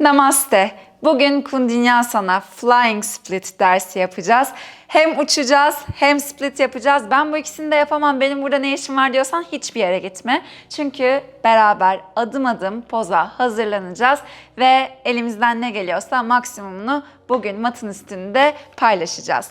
Namaste. Bugün Kundinyasana Flying Split dersi yapacağız. Hem uçacağız hem split yapacağız. Ben bu ikisini de yapamam. Benim burada ne işim var diyorsan hiçbir yere gitme. Çünkü beraber adım adım poza hazırlanacağız ve elimizden ne geliyorsa maksimumunu bugün matın üstünde paylaşacağız.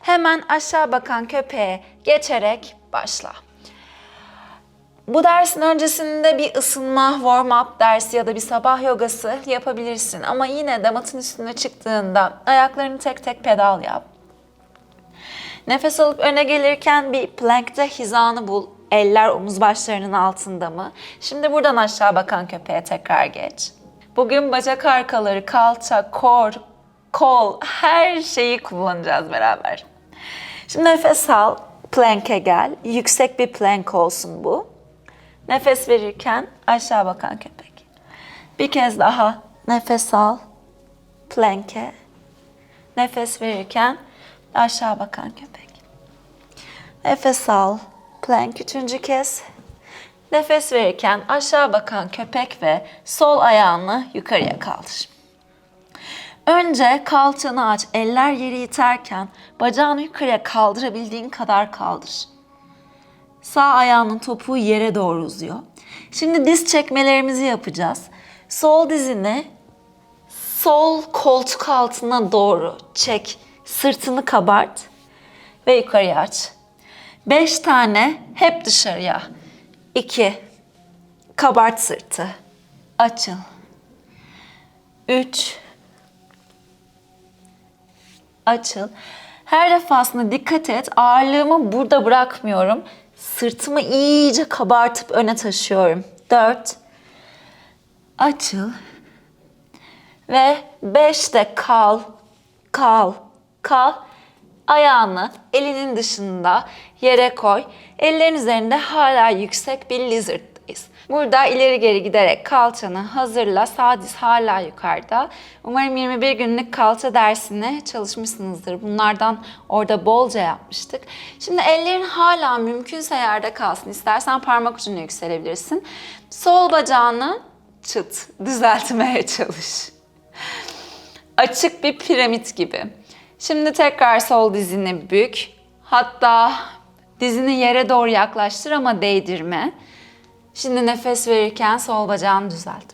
Hemen aşağı bakan köpeğe geçerek başla. Bu dersin öncesinde bir ısınma, warm-up dersi ya da bir sabah yogası yapabilirsin. Ama yine de matın üstüne çıktığında ayaklarını tek tek pedal yap. Nefes alıp öne gelirken bir plankte hizanı bul. Eller omuz başlarının altında mı? Şimdi buradan aşağı bakan köpeğe tekrar geç. Bugün bacak arkaları, kalça, kor, kol her şeyi kullanacağız beraber. Şimdi nefes al, plank'e gel. Yüksek bir plank olsun bu. Nefes verirken aşağı bakan köpek. Bir kez daha nefes al, plank'e. Nefes verirken aşağı bakan köpek. Nefes al, plank üçüncü kez. Nefes verirken aşağı bakan köpek ve sol ayağını yukarıya kaldır. Önce kalçanı aç, eller yeri iterken bacağını yukarıya kaldırabildiğin kadar kaldır. Sağ ayağının topuğu yere doğru uzuyor. Şimdi diz çekmelerimizi yapacağız. Sol dizini sol koltuk altına doğru çek. Sırtını kabart ve yukarıya aç. Beş tane hep dışarıya. İki. Kabart sırtı. Açıl. Üç. Açıl. Her defasında dikkat et. Ağırlığımı burada bırakmıyorum. Sırtımı iyice kabartıp öne taşıyorum. Dört. Açıl. Ve beşte kal, kal, kal. Ayağını elinin dışında yere koy. Ellerin üzerinde hala yüksek bir lizarddayız. Burada ileri geri giderek kalçanı hazırla. Sağ diz hala yukarıda. Umarım 21 günlük kalça dersini çalışmışsınızdır. Bunlardan orada bolca yapmıştık. Şimdi ellerin hala mümkünse yerde kalsın. İstersen parmak ucunu yükselebilirsin. Sol bacağını çıt düzeltmeye çalış. Açık bir piramit gibi. Şimdi tekrar sol dizini bük. Hatta dizini yere doğru yaklaştır ama değdirme. Şimdi nefes verirken sol bacağını düzelt.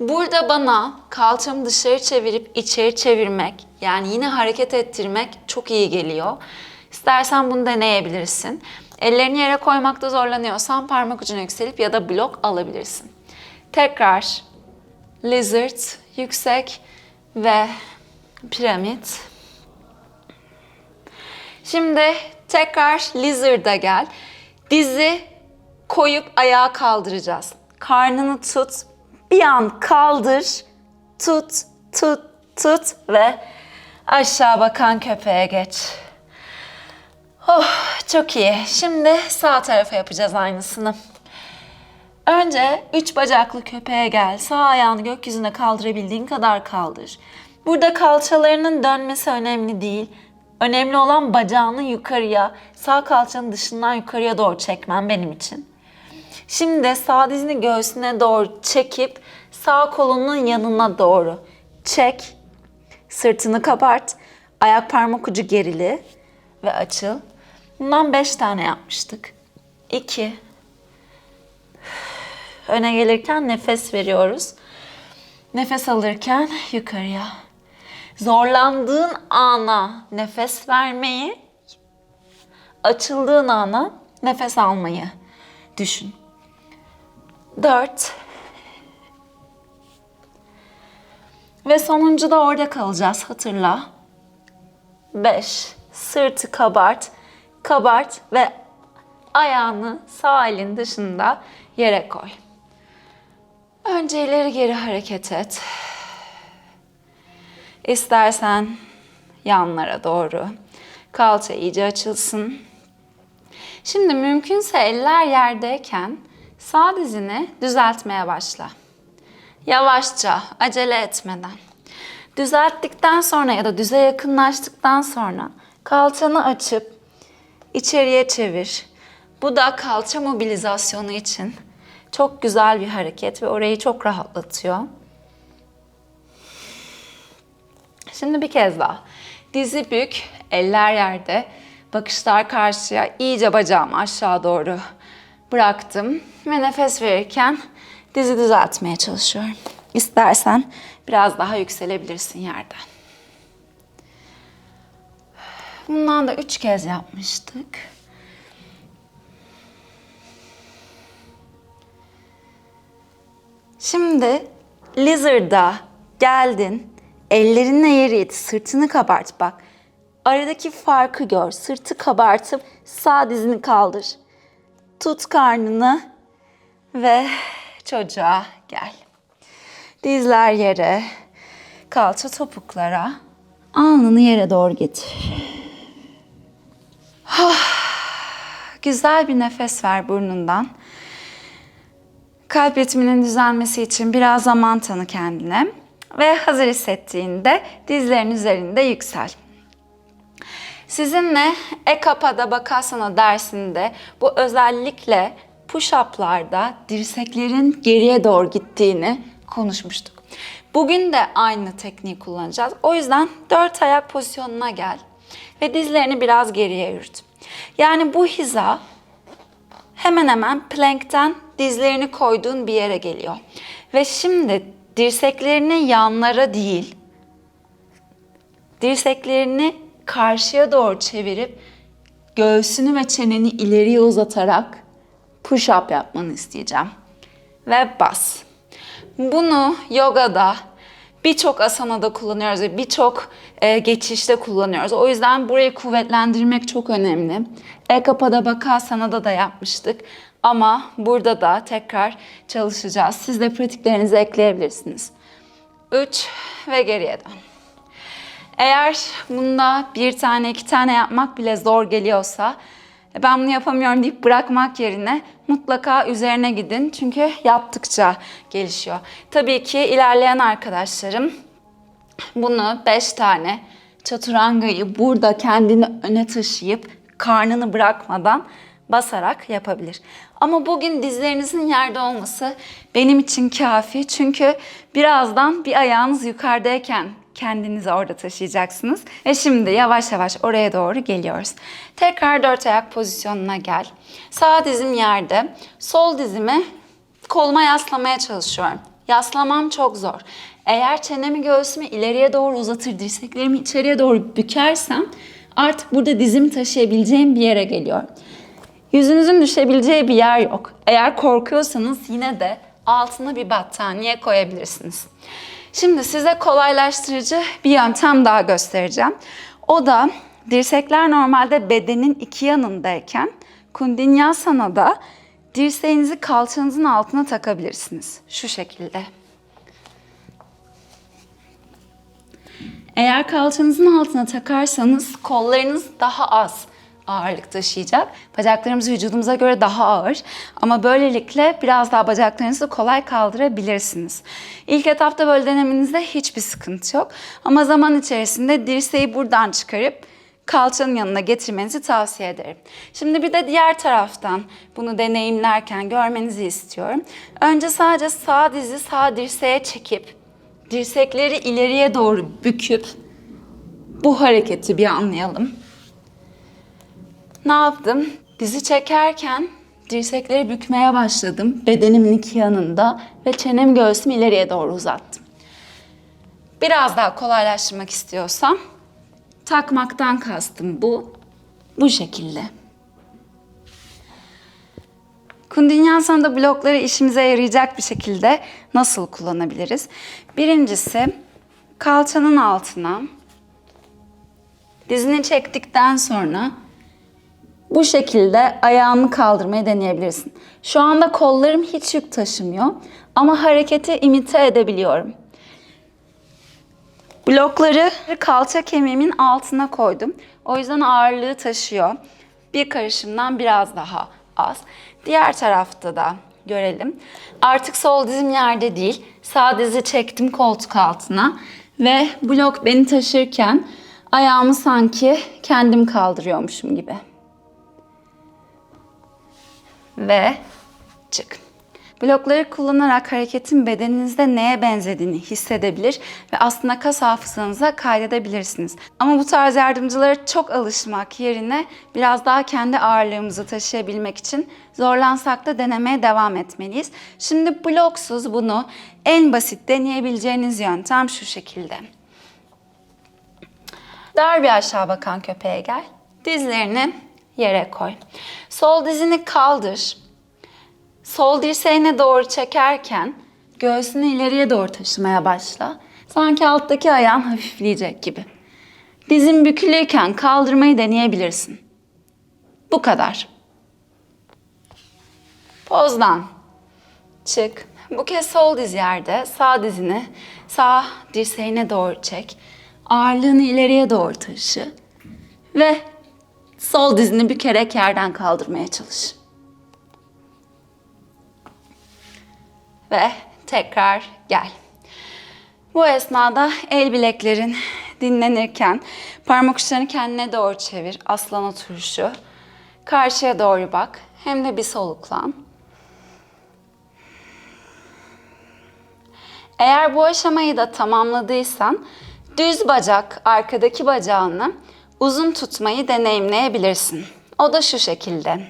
Burada bana kalçamı dışarı çevirip içeri çevirmek, yani yine hareket ettirmek çok iyi geliyor. İstersen bunu deneyebilirsin. Ellerini yere koymakta zorlanıyorsan parmak ucuna yükselip ya da blok alabilirsin. Tekrar lizard, yüksek ve piramit. Şimdi tekrar lizard'a gel. Dizi koyup ayağa kaldıracağız. Karnını tut, bir an kaldır, tut, tut, tut ve aşağı bakan köpeğe geç. Oh, çok iyi. Şimdi sağ tarafa yapacağız aynısını. Önce üç bacaklı köpeğe gel. Sağ ayağını gökyüzüne kaldırabildiğin kadar kaldır. Burada kalçalarının dönmesi önemli değil. Önemli olan bacağını yukarıya, sağ kalçanın dışından yukarıya doğru çekmen benim için. Şimdi sağ dizini göğsüne doğru çekip sağ kolunun yanına doğru çek. Sırtını kabart. Ayak parmak ucu gerili ve açıl. Bundan 5 tane yapmıştık. 2 Öne gelirken nefes veriyoruz. Nefes alırken yukarıya. Zorlandığın ana nefes vermeyi, açıldığın ana nefes almayı düşün. Dört. Ve sonuncu da orada kalacağız hatırla. Beş. Sırtı kabart, kabart ve ayağını sağ elin dışında yere koy. Önce ileri geri hareket et. İstersen yanlara doğru. Kalça iyice açılsın. Şimdi mümkünse eller yerdeyken sağ dizini düzeltmeye başla. Yavaşça, acele etmeden. Düzelttikten sonra ya da düze yakınlaştıktan sonra kalçanı açıp içeriye çevir. Bu da kalça mobilizasyonu için çok güzel bir hareket ve orayı çok rahatlatıyor. Şimdi bir kez daha. Dizi bük, eller yerde, bakışlar karşıya, iyice bacağımı aşağı doğru bıraktım. Ve nefes verirken dizi düzeltmeye çalışıyorum. İstersen biraz daha yükselebilirsin yerden. Bundan da üç kez yapmıştık. Şimdi Lizard'a geldin. Ellerinle yeri it, sırtını kabart bak. Aradaki farkı gör. Sırtı kabartıp sağ dizini kaldır. Tut karnını ve çocuğa gel. Dizler yere, kalça topuklara, alnını yere doğru getir. Güzel bir nefes ver burnundan. Kalp ritminin düzelmesi için biraz zaman tanı kendine. Ve hazır hissettiğinde dizlerin üzerinde yüksel. Sizinle Ekapada Bakasana dersinde bu özellikle push-up'larda dirseklerin geriye doğru gittiğini konuşmuştuk. Bugün de aynı tekniği kullanacağız. O yüzden dört ayak pozisyonuna gel ve dizlerini biraz geriye yürüt. Yani bu hiza hemen hemen plankten dizlerini koyduğun bir yere geliyor. Ve şimdi dirseklerini yanlara değil, dirseklerini karşıya doğru çevirip göğsünü ve çeneni ileriye uzatarak push up yapmanı isteyeceğim. Ve bas. Bunu yogada birçok asanada kullanıyoruz ve birçok e, geçişte kullanıyoruz. O yüzden burayı kuvvetlendirmek çok önemli. Ekapada Bakasana'da da yapmıştık. Ama burada da tekrar çalışacağız. Siz de pratiklerinizi ekleyebilirsiniz. 3 ve geriye dön. Eğer bunda bir tane iki tane yapmak bile zor geliyorsa "E, ben bunu yapamıyorum deyip bırakmak yerine mutlaka üzerine gidin. Çünkü yaptıkça gelişiyor. Tabii ki ilerleyen arkadaşlarım bunu 5 tane çaturangayı burada kendini öne taşıyıp karnını bırakmadan basarak yapabilir. Ama bugün dizlerinizin yerde olması benim için kafi. Çünkü birazdan bir ayağınız yukarıdayken kendinizi orada taşıyacaksınız. Ve şimdi yavaş yavaş oraya doğru geliyoruz. Tekrar dört ayak pozisyonuna gel. Sağ dizim yerde. Sol dizimi koluma yaslamaya çalışıyorum. Yaslamam çok zor. Eğer çenemi göğsümü ileriye doğru uzatır, dirseklerimi içeriye doğru bükersem artık burada dizimi taşıyabileceğim bir yere geliyor. Yüzünüzün düşebileceği bir yer yok. Eğer korkuyorsanız yine de altına bir battaniye koyabilirsiniz. Şimdi size kolaylaştırıcı bir yöntem daha göstereceğim. O da dirsekler normalde bedenin iki yanındayken Kundinyasana'da dirseğinizi kalçanızın altına takabilirsiniz. Şu şekilde. Eğer kalçanızın altına takarsanız kollarınız daha az ağırlık taşıyacak. Bacaklarımız vücudumuza göre daha ağır ama böylelikle biraz daha bacaklarınızı kolay kaldırabilirsiniz. İlk etapta böyle denemenizde hiçbir sıkıntı yok ama zaman içerisinde dirseği buradan çıkarıp kalçanın yanına getirmenizi tavsiye ederim. Şimdi bir de diğer taraftan bunu deneyimlerken görmenizi istiyorum. Önce sadece sağ dizi sağ dirseğe çekip dirsekleri ileriye doğru büküp bu hareketi bir anlayalım. Ne yaptım? Dizi çekerken dirsekleri bükmeye başladım. Bedenimin iki yanında ve çenem göğsümü ileriye doğru uzattım. Biraz daha kolaylaştırmak istiyorsam takmaktan kastım bu. Bu şekilde. Kundinyasan'da blokları işimize yarayacak bir şekilde nasıl kullanabiliriz? Birincisi kalçanın altına dizini çektikten sonra bu şekilde ayağını kaldırmayı deneyebilirsin. Şu anda kollarım hiç yük taşımıyor ama hareketi imite edebiliyorum. Blokları kalça kemiğimin altına koydum. O yüzden ağırlığı taşıyor. Bir karışımdan biraz daha az. Diğer tarafta da görelim. Artık sol dizim yerde değil. Sağ dizi çektim koltuk altına ve blok beni taşırken ayağımı sanki kendim kaldırıyormuşum gibi. Ve çık. Blokları kullanarak hareketin bedeninizde neye benzediğini hissedebilir ve aslında kas hafızanıza kaydedebilirsiniz. Ama bu tarz yardımcılara çok alışmak yerine biraz daha kendi ağırlığımızı taşıyabilmek için zorlansak da denemeye devam etmeliyiz. Şimdi bloksuz bunu en basit deneyebileceğiniz yöntem şu şekilde. Dar bir aşağı bakan köpeğe gel. Dizlerini yere koy. Sol dizini kaldır. Sol dirseğine doğru çekerken göğsünü ileriye doğru taşımaya başla. Sanki alttaki ayağın hafifleyecek gibi. Dizin bükülüyken kaldırmayı deneyebilirsin. Bu kadar. Pozdan çık. Bu kez sol diz yerde, sağ dizini sağ dirseğine doğru çek. Ağırlığını ileriye doğru taşı ve sol dizini bükerek yerden kaldırmaya çalış. Ve tekrar gel. Bu esnada el bileklerin dinlenirken parmak uçlarını kendine doğru çevir. Aslan oturuşu. Karşıya doğru bak. Hem de bir soluklan. Eğer bu aşamayı da tamamladıysan düz bacak arkadaki bacağını uzun tutmayı deneyimleyebilirsin. O da şu şekilde.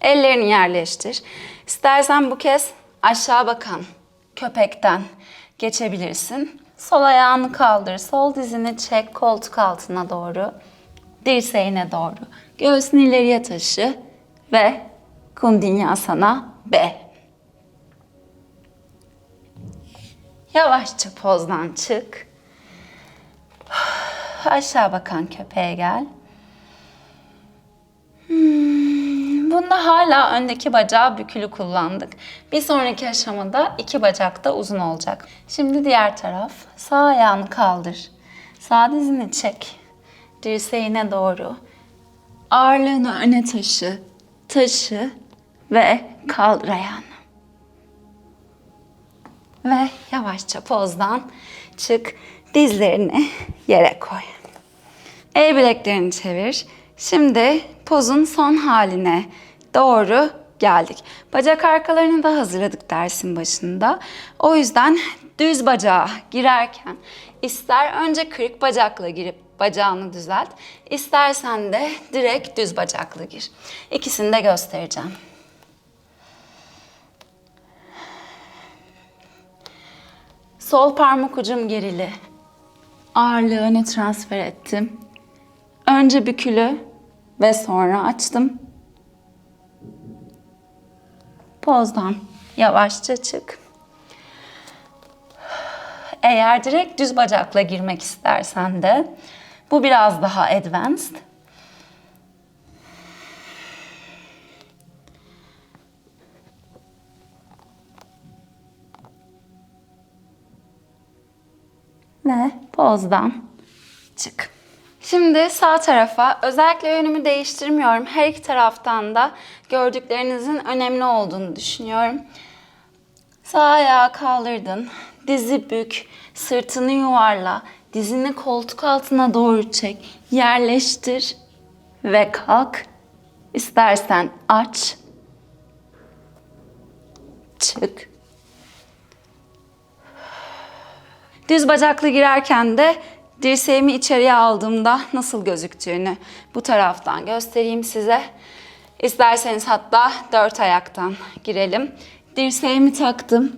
Ellerini yerleştir. İstersen bu kez aşağı bakan köpekten geçebilirsin. Sol ayağını kaldır, sol dizini çek koltuk altına doğru, dirseğine doğru. Göğsünü ileriye taşı ve Kundinyasana B. Yavaşça pozdan çık. Aşağı bakan köpeğe gel. Hmm, Bunda hala öndeki bacağı bükülü kullandık. Bir sonraki aşamada iki bacak da uzun olacak. Şimdi diğer taraf. Sağ ayağını kaldır. Sağ dizini çek. Dirseğine doğru. Ağırlığını öne taşı. Taşı ve kaldır ayağını. Ve yavaşça pozdan çık. Dizlerini yere koy. El bileklerini çevir. Şimdi pozun son haline doğru geldik. Bacak arkalarını da hazırladık dersin başında. O yüzden düz bacağa girerken ister önce kırık bacakla girip bacağını düzelt, istersen de direkt düz bacakla gir. İkisini de göstereceğim. Sol parmak ucum gerili. Ağırlığı öne transfer ettim. Önce bükülü ve sonra açtım. Pozdan yavaşça çık. Eğer direkt düz bacakla girmek istersen de bu biraz daha advanced. Ve pozdan çık. Şimdi sağ tarafa özellikle yönümü değiştirmiyorum. Her iki taraftan da gördüklerinizin önemli olduğunu düşünüyorum. Sağ ayağı kaldırdın. Dizi bük, sırtını yuvarla, dizini koltuk altına doğru çek, yerleştir ve kalk. İstersen aç, çık. Düz bacaklı girerken de dirseğimi içeriye aldığımda nasıl gözüktüğünü bu taraftan göstereyim size. İsterseniz hatta dört ayaktan girelim. Dirseğimi taktım,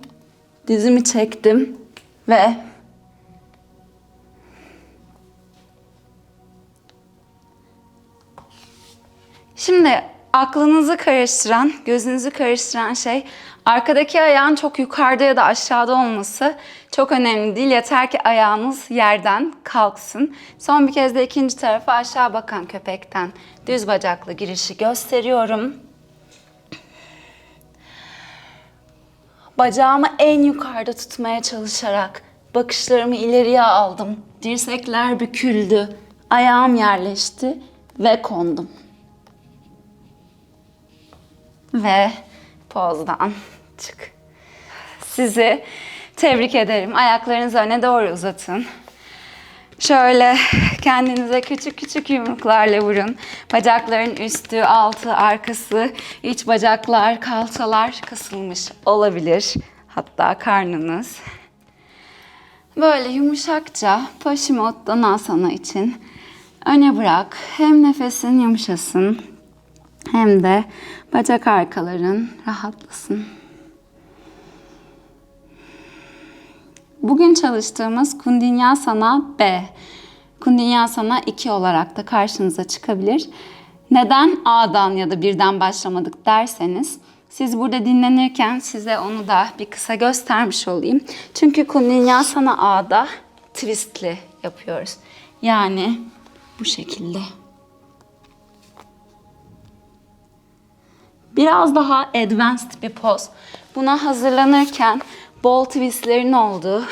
dizimi çektim ve Şimdi aklınızı karıştıran, gözünüzü karıştıran şey arkadaki ayağın çok yukarıda ya da aşağıda olması çok önemli değil. Yeter ki ayağınız yerden kalksın. Son bir kez de ikinci tarafa aşağı bakan köpekten düz bacaklı girişi gösteriyorum. Bacağımı en yukarıda tutmaya çalışarak bakışlarımı ileriye aldım. Dirsekler büküldü. Ayağım yerleşti ve kondum. Ve pozdan çık. Sizi tebrik ederim. Ayaklarınızı öne doğru uzatın. Şöyle Kendinize küçük küçük yumruklarla vurun. Bacakların üstü, altı, arkası, iç bacaklar, kalçalar kasılmış olabilir. Hatta karnınız. Böyle yumuşakça Paschimottanasana için öne bırak. Hem nefesin yumuşasın hem de bacak arkaların rahatlasın. Bugün çalıştığımız Kundinyasana B. Kundinyasana 2 olarak da karşınıza çıkabilir. Neden A'dan ya da birden başlamadık derseniz siz burada dinlenirken size onu da bir kısa göstermiş olayım. Çünkü Kundinyasana A'da twistli yapıyoruz. Yani bu şekilde. Biraz daha advanced bir poz. Buna hazırlanırken bol twistlerin olduğu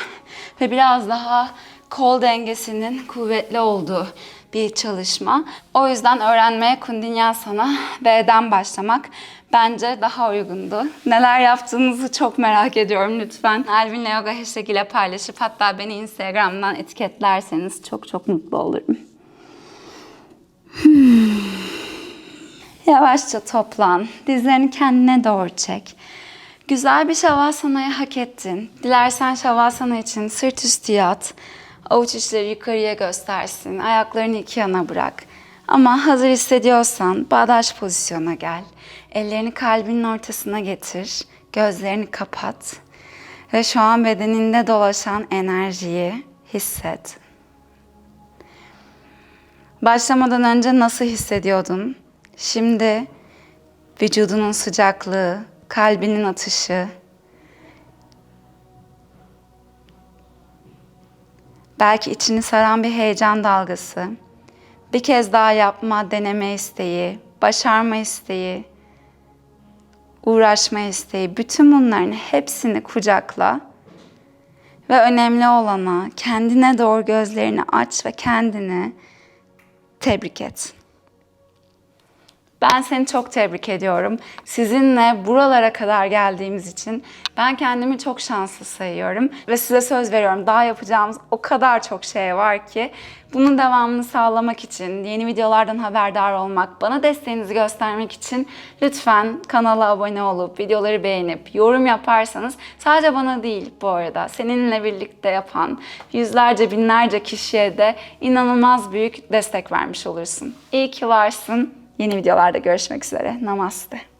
ve biraz daha kol dengesinin kuvvetli olduğu bir çalışma. O yüzden öğrenmeye Kundinyasana B'den başlamak bence daha uygundu. Neler yaptığınızı çok merak ediyorum lütfen. Elvin Yoga hashtag ile paylaşıp hatta beni Instagram'dan etiketlerseniz çok çok mutlu olurum. Yavaşça toplan. Dizlerini kendine doğru çek. Güzel bir şavasanayı hak ettin. Dilersen şavasana için sırt üstü yat. Avuç içleri yukarıya göstersin. Ayaklarını iki yana bırak. Ama hazır hissediyorsan bağdaş pozisyona gel. Ellerini kalbinin ortasına getir. Gözlerini kapat. Ve şu an bedeninde dolaşan enerjiyi hisset. Başlamadan önce nasıl hissediyordun? Şimdi vücudunun sıcaklığı, kalbinin atışı, belki içini saran bir heyecan dalgası, bir kez daha yapma, deneme isteği, başarma isteği, uğraşma isteği, bütün bunların hepsini kucakla ve önemli olana kendine doğru gözlerini aç ve kendini tebrik et. Ben seni çok tebrik ediyorum. Sizinle buralara kadar geldiğimiz için ben kendimi çok şanslı sayıyorum. Ve size söz veriyorum daha yapacağımız o kadar çok şey var ki bunun devamını sağlamak için, yeni videolardan haberdar olmak, bana desteğinizi göstermek için lütfen kanala abone olup, videoları beğenip, yorum yaparsanız sadece bana değil bu arada seninle birlikte yapan yüzlerce binlerce kişiye de inanılmaz büyük destek vermiş olursun. İyi ki varsın. Yeni videolarda görüşmek üzere. Namaste.